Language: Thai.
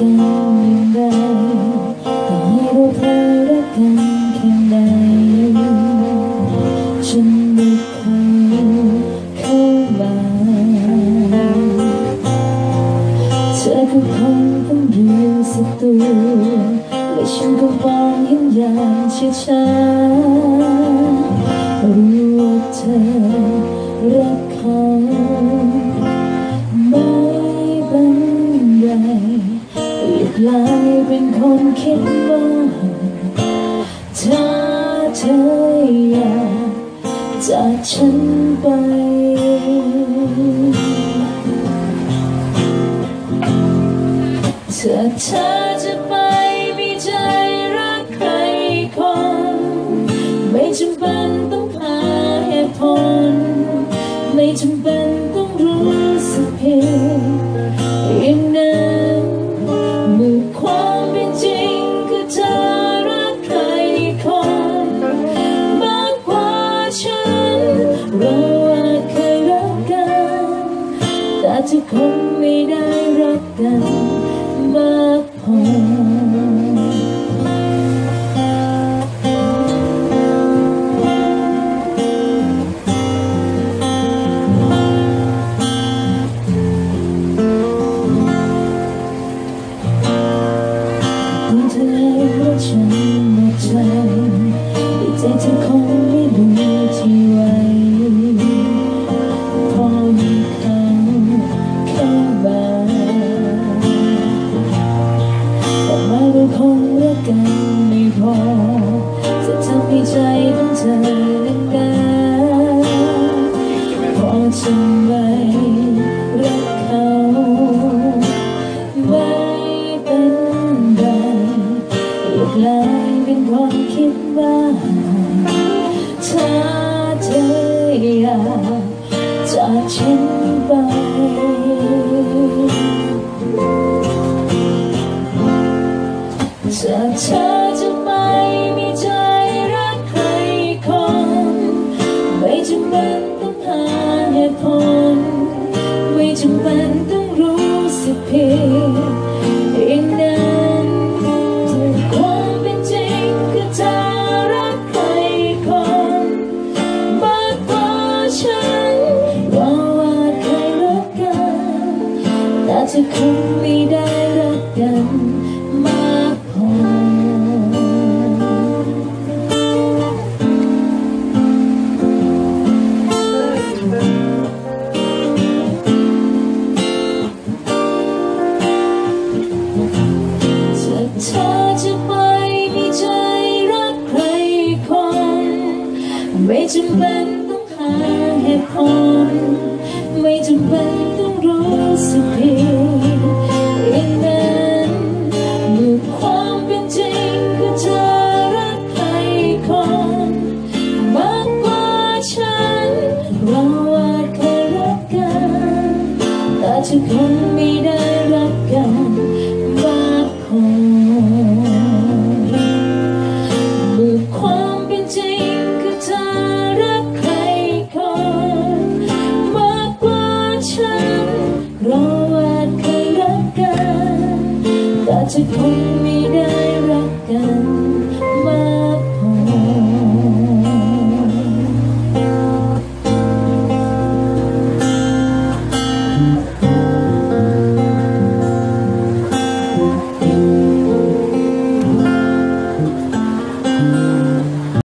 กันย่งไรก็ให้เราเคยรักันแค่ไหนฉันไม่คยเข้ามาเธอคือคนคนเดียวสักตัวและฉันก็มองเห็นอย่างช้าช้ารู้ว่าเธอรักเขา กลายเป็นคนคิดว่าถ้าเธออยากจากฉันไป เธอเธอจะไปมีใจรักใครคนไม่จำเป็นต้องพาเหตุผล ไม่จำเป็น จะคงไม่ได้รักกันมากพอ ข จะคงไม่ได้รักกันมากพอถ้าเธอจะไปมีใจรักใครคน ไม่จำเป็นต้องหาเหตุผล จะคงไม่ได้รักกันมากพอเมื่อความเป็นจริงคือเธอรักใครคนมากกว่าฉันเราอาจเคยรักกัน แต่จะคง